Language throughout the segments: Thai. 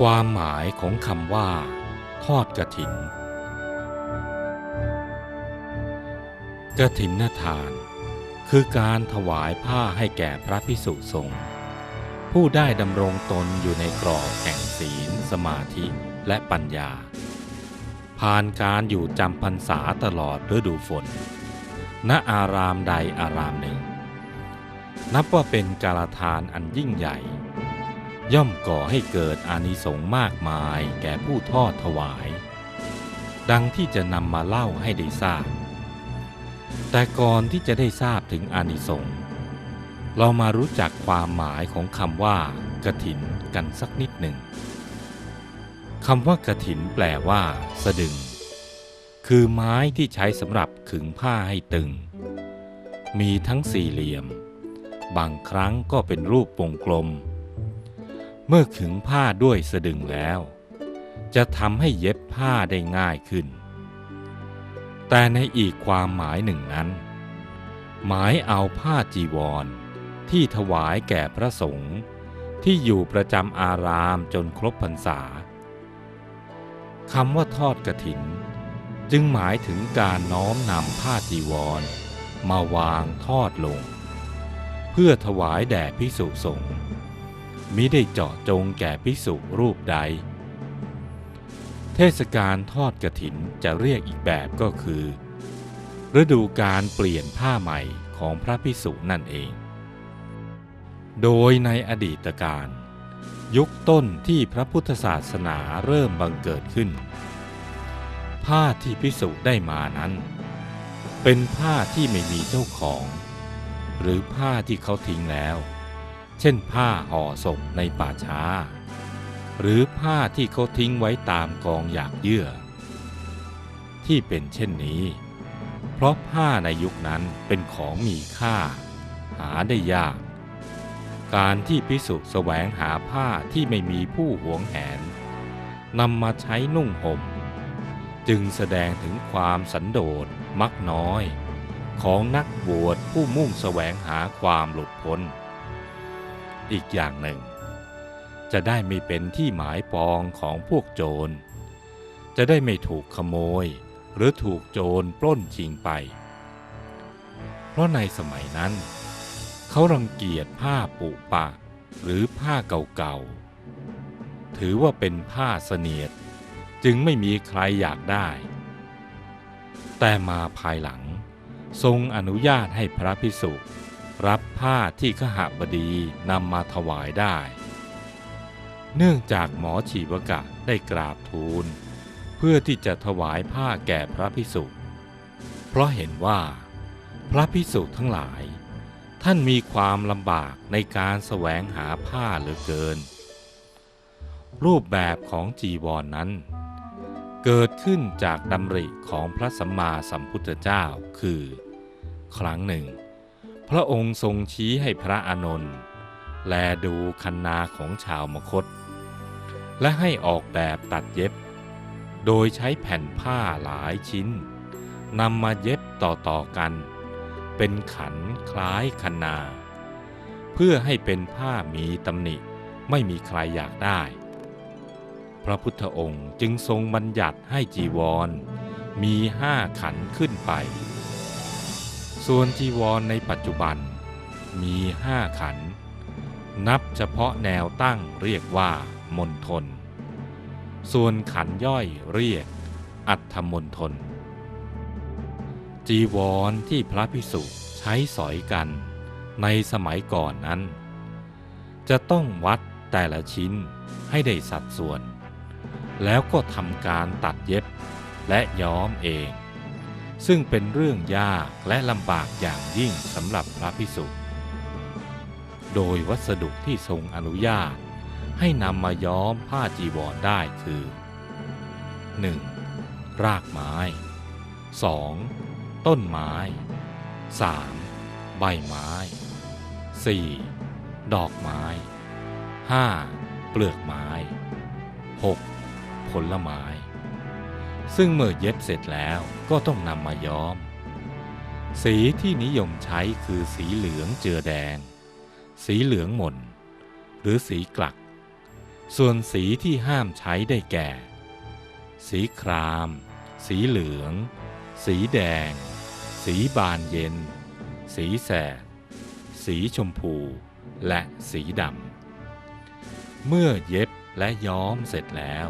ความหมายของคำว่า ทอดกระถินกระถินทาน คือการถวายผ้าให้แก่พระพิสุสงฆ์ผู้ได้ดำรงตนอยู่ในกรอบแห่งศีล สมาธิและปัญญา ผ่านการอยู่จำพรรษาตลอดฤดูฝน ณอารามใดอารามหนึ่ง นับว่าเป็นการทานอันยิ่งใหญ่ ย่อมก่อให้เกิดอานิสงส์มากมายแก่ผู้ทอดถวาย ดังที่จะนำมาเล่าให้ได้ทราบ แต่ก่อนที่จะได้ทราบถึงอานิสงส์เรามารู้จักความหมายของคำว่ากระถินกันสักนิดหนึ่งคำว่ากระถินแปลว่า สะดึง คือไม้ที่ใช้สำหรับขึงผ้าให้ตึง มีทั้งสี่เหลี่ยม บางครั้งก็เป็นรูปวงกลม เมื่อขึงผ้าด้วยสะดึงแล้ว จะทำให้เย็บผ้าได้ง่ายขึ้น แต่ในอีกความหมายหนึ่งนั้น หมายเอาผ้าจีวรที่ถวายแก่พระสงฆ์ที่อยู่ประจำอารามจนครบพรรษาคำว่าทอดกระถิน จึงหมายถึงการน้อมนำผ้าจีวร มาวางทอดลง เพื่อถวายแด่ภิกษุสงฆ์ มิได้เจาะจงแก่ภิกษุรูปใด เทศกาลทอดกระถินจะเรียกอีกแบบก็คือ ฤดูการเปลี่ยนผ้าใหม่ของพระภิกษุนั่นเอง โดยในอดีตการยุคต้นที่พระพุทธศาสนาเริ่มบังเกิดขึ้น ผ้าที่ภิกษุได้มานั้น เป็นผ้าที่ไม่มีเจ้าของ หรือผ้าที่เขาทิ้งแล้ว เช่นผ้าห่อศพในป่าช้า หรือผ้าที่เขาทิ้งไว้ตามกองหยากเยื่อ ที่เป็นเช่นนี้ เพราะผ้าในยุคนั้นเป็นของมีค่า หาได้ยาก การที่พิสุแสวงหาผ้าที่ไม่มีผู้หวงแหนนำมาใช้นุ่งห่ม จึงแสดงถึงความสันโดษมักน้อย ของนักบวชผู้มุ่งแสวงหาความหลุดพ้น อีกอย่างหนึ่ง จะได้ไม่เป็นที่หมายปองของพวกโจร จะได้ไม่ถูกขโมยหรือถูกโจรปล้นชิงไป เพราะในสมัยนั้น เขารังเกียจผ้าปุปะหรือผ้าเก่าๆ ถือว่าเป็นผ้าเสนียดจึงไม่มีใครอยากได้ แต่มาภายหลังทรงอนุญาตให้พระพิสุ รับผ้าที่ขหบดีนำมาถวายได้ เนื่องจากหมอชีวกะได้กราบทูล เพื่อที่จะถวายผ้าแก่พระพิสุเพราะเห็นว่า พระพิสุทั้งหลาย ท่านมีความลำบากในการแสวงหาผ้าเหลือเกิน รูปแบบของจีวรนนั้น เกิดขึ้นจากดำริของพระสัมมาสัมพุทธเจ้าคือ ครั้งหนึ่ง พระองค์ทรงชี้ให้พระอานนท์แลดูคันนาของชาวมคต และให้ออกแบบตัดเย็บ โดยใช้แผ่นผ้าหลายชิ้นนำมาเย็บต่อๆกัน เป็นขันคล้ายคันนา เพื่อให้เป็นผ้ามีตำหนิไม่มีใครอยากได้ พระพุทธองค์จึงทรงบัญญัติให้จีวร มีห้าขันขึ้นไป ส่วนจีวรในปัจจุบันมีห้าขัน นับเฉพาะแนวตั้งเรียกว่ามณฑล ส่วนขันย่อยเรียกอัฐมณฑล จีวรที่พระพิสุใช้สอยกันในสมัยก่อนนั้น จะต้องวัดแต่ละชิ้นให้ได้สัดส่วน แล้วก็ทำการตัดเย็บและย้อมเอง ซึ่งเป็นเรื่องยากและลำบากอย่างยิ่งสำหรับพระพิสุโดยวัสดุที่ทรงอนุญาตให้นำมาย้อมผ้าจีวรได้คือ 1. รากไม้ 2. ต้นไม้ 3. ใบไม้ 4. ดอกไม้ 5. เปลือกไม้ 6. ผลไม้ ซึ่งเมื่อเย็บเสร็จแล้วก็ต้องนำมาย้อม สีที่นิยมใช้คือสีเหลืองเจือแดง สีเหลืองหม่น หรือสีกลัก ส่วนสีที่ห้ามใช้ได้แก่ สีคราม สีเหลือง สีแดง สีบานเย็น สีแสด สีชมพู และสีดำ เมื่อเย็บและย้อมเสร็จแล้ว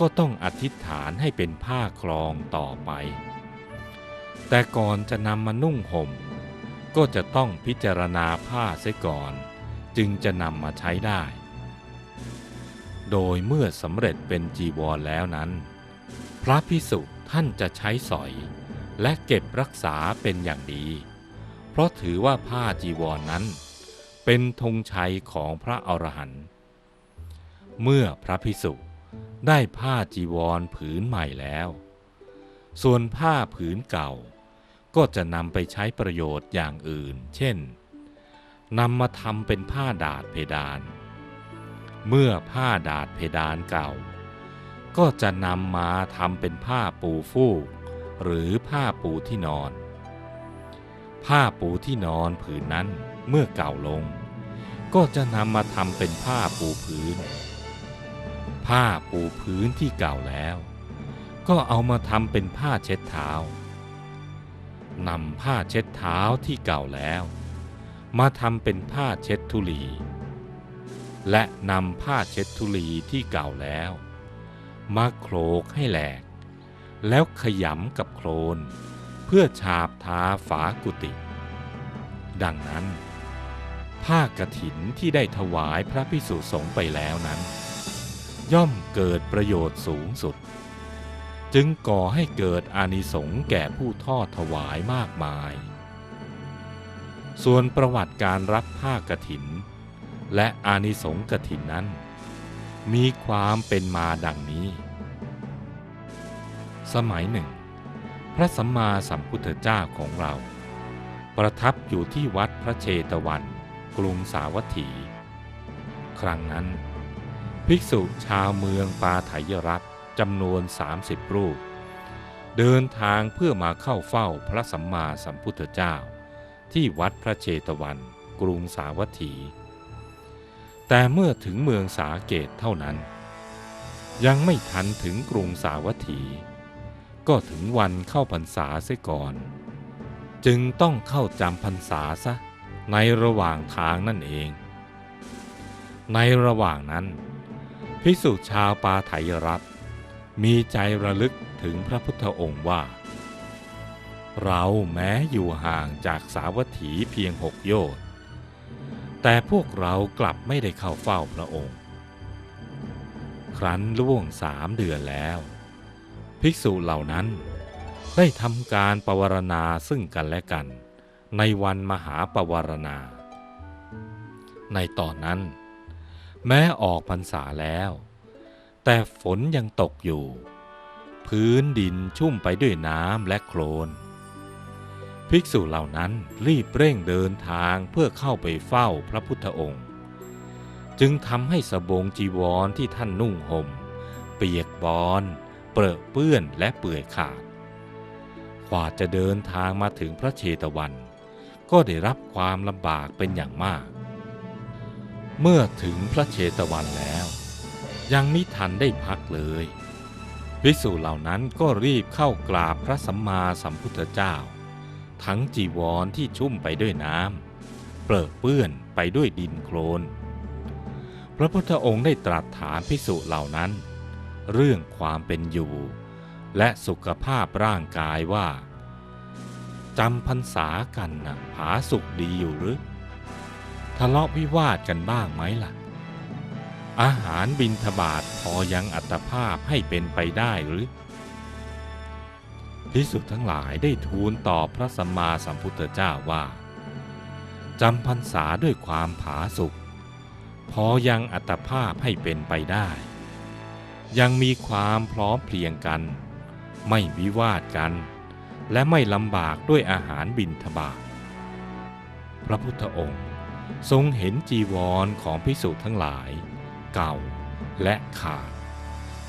ก็ต้องอธิษฐานให้เป็นผ้าคลองต่อไป แต่ก่อนจะนำมานุ่งห่ม ก็จะต้องพิจารณาผ้าเสียก่อน จึงจะนำมาใช้ได้ โดยเมื่อสำเร็จเป็นจีวรแล้วนั้น พระพิสุท่านจะใช้สอย และเก็บรักษาเป็นอย่างดี เพราะถือว่าผ้าจีวรนนั้น เป็นธงชัยของพระอรหันต์เมื่อพระพิสุ ได้ผ้าจีวรผืนใหม่แล้ว ส่วนผ้าผืนเก่า ก็จะนำไปใช้ประโยชน์อย่างอื่น เช่นนำมาทำเป็นผ้าดาดเพดาน เมื่อผ้าดาดเพดานเก่า ก็จะนำมาทำเป็นผ้าปูฟูก หรือผ้าปูที่นอน ผ้าปูที่นอนผืนนั้นเมื่อเก่าลง ก็จะนำมาทำเป็นผ้าปูพื้น ผ้าปูพื้นที่เก่าแล้ว ก็เอามาทำเป็นผ้าเช็ดเท้านำผ้าเช็ดเท้าที่เก่าแล้ว มาทำเป็นผ้าเช็ดทุลี และนำผ้าเช็ดทุลีที่เก่าแล้ว มาโคลกให้แหลก แล้วขยำกับโคลนเพื่อฉาบทาฝากุฏิดังนั้น ผ้ากฐินที่ได้ถวายพระพิสุสงฆ์ไปแล้วนั้น ย่อมเกิดประโยชน์สูงสุด จึงก่อให้เกิดอานิสงส์แก่ผู้ทอดถวายมากมาย ส่วนประวัติการรับผ้ากฐิน และอานิสงส์กฐินนั้น มีความเป็นมาดังนี้ สมัยหนึ่ง พระสัมมาสัมพุทธเจ้าของเรา ประทับอยู่ที่วัดพระเชตวัน กรุงสาวัตถี ครั้งนั้น ภิกษุชาวเมืองปาไถยรัฐจำนวน 30 รูป เดินทางเพื่อมาเข้าเฝ้าพระสัมมาสัมพุทธเจ้า ที่วัดพระเชตวัน กรุงสาวัตถี แต่เมื่อถึงเมืองสาเกตเท่านั้น ยังไม่ทันถึงกรุงสาวัตถี ก็ถึงวันเข้าพรรษาเสียก่อน จึงต้องเข้าจำพรรษาซะในระหว่างทางนั่นเอง ในระหว่างนั้น ภิกษุชาวปาไถยรัฐมีใจระลึกถึงพระพุทธองค์ว่า เราแม้อยู่ห่างจากสาวัตถีเพียงหกโยชน์แต่พวกเรากลับไม่ได้เข้าเฝ้าพระองค์ ครั้นล่วงสามเดือนแล้ว ภิกษุเหล่านั้นได้ทำการปวารณาซึ่งกันและกัน ในวันมหาปวารณา ในตอนนั้น แม้ออกพรรษาแล้ว แต่ฝนยังตกอยู่ พื้นดินชุ่มไปด้วยน้ำและโคลน ภิกษุเหล่านั้นรีบเร่งเดินทางเพื่อเข้าไปเฝ้าพระพุทธองค์ จึงทำให้สบงจีวรที่ท่านนุ่งห่ม เปียกบอนเปรอะเปื้อนและเปื่อยขาดกว่าจะเดินทางมาถึงพระเชตวัน ก็ได้รับความลำบากเป็นอย่างมาก เมื่อถึงพระเชตวันแล้ว ยังมิทันได้พักเลยภิกษุเหล่านั้นก็รีบเข้ากราบพระสัมมาสัมพุทธเจ้า ทั้งจีวรที่ชุ่มไปด้วยน้ำเปรอะเปื้อนไปด้วยดินโคลน พระพุทธองค์ได้ตรัสถามภิกษุเหล่านั้น เรื่องความเป็นอยู่ และสุขภาพร่างกายว่าจำพรรษากันนะผาสุขดีอยู่หรือ ทะเลาะวิวาทกันบ้างไหมล่ะ อาหารบินทบาทพอยังอัตภาพให้เป็นไปได้หรือพิสุทั้งหลายได้ทูลตอบพระสัมมาสัมพุทธเจ้าว่าจำพรรษาด้วยความผาสุกพอยังอัตภาพให้เป็นไปได้ ยังมีความพร้อมเพรียงกัน ไม่วิวาทกัน และไม่ลำบากด้วยอาหารบินทบาทพระพุทธองค์ ทรงเห็นจีวรของพิสุทั้งหลาย เก่าและขาด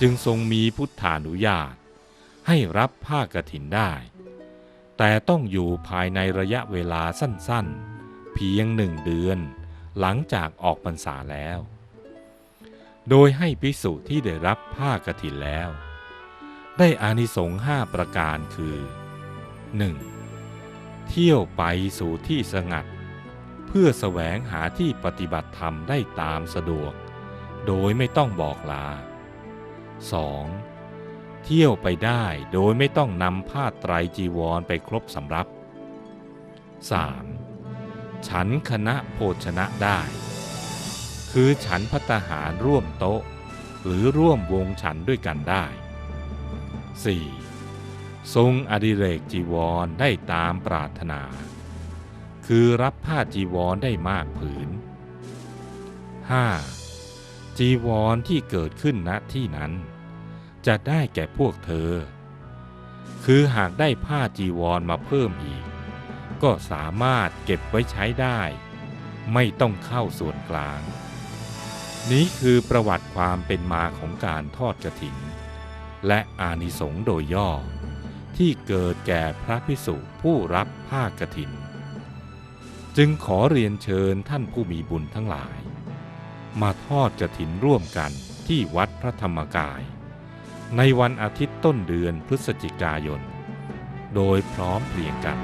จึงทรงมีพุทธานุญาต ให้รับผ้ากฐินได้ แต่ต้องอยู่ภายในระยะเวลาสั้นๆ เพียงหนึ่งเดือนหลังจากออกพรรษาแล้ว โดยให้ภิกษุที่ได้รับผ้ากฐินแล้ว ได้อานิสงส์ห้าประการคือ 1. เที่ยวไปสู่ที่สงัด เพื่อแสวงหาที่ปฏิบัติธรรมได้ตามสะดวก โดยไม่ต้องบอกลา 2. เที่ยวไปได้โดยไม่ต้องนำผ้าไตรจีวรไปครบสำรับ 3. ฉันคณะโภชนะได้ คือฉันพัตหารร่วมโต๊ะ หรือร่วมวงฉันด้วยกันได้ 4. ทรงอดิเรกจีวรได้ตามปรารถนา คือรับผ้าจีวรได้มากผืน 5. จีวรที่เกิดขึ้นณที่นั้น จะได้แก่พวกเธอ คือหากได้ผ้าจีวรมาเพิ่มอีก ก็สามารถเก็บไว้ใช้ได้ ไม่ต้องเข้าส่วนกลาง นี้คือประวัติความเป็นมาของการทอดกระถินและอานิสงส์โดยย่อ ที่เกิดแก่พระพิสุผู้รับผ้ากฐิน จึงขอเรียนเชิญท่านผู้มีบุญทั้งหลาย มาทอดกฐินร่วมกันที่วัดพระธรรมกาย ในวันอาทิตย์ต้นเดือนพฤศจิกายน โดยพร้อมเพรียงกัน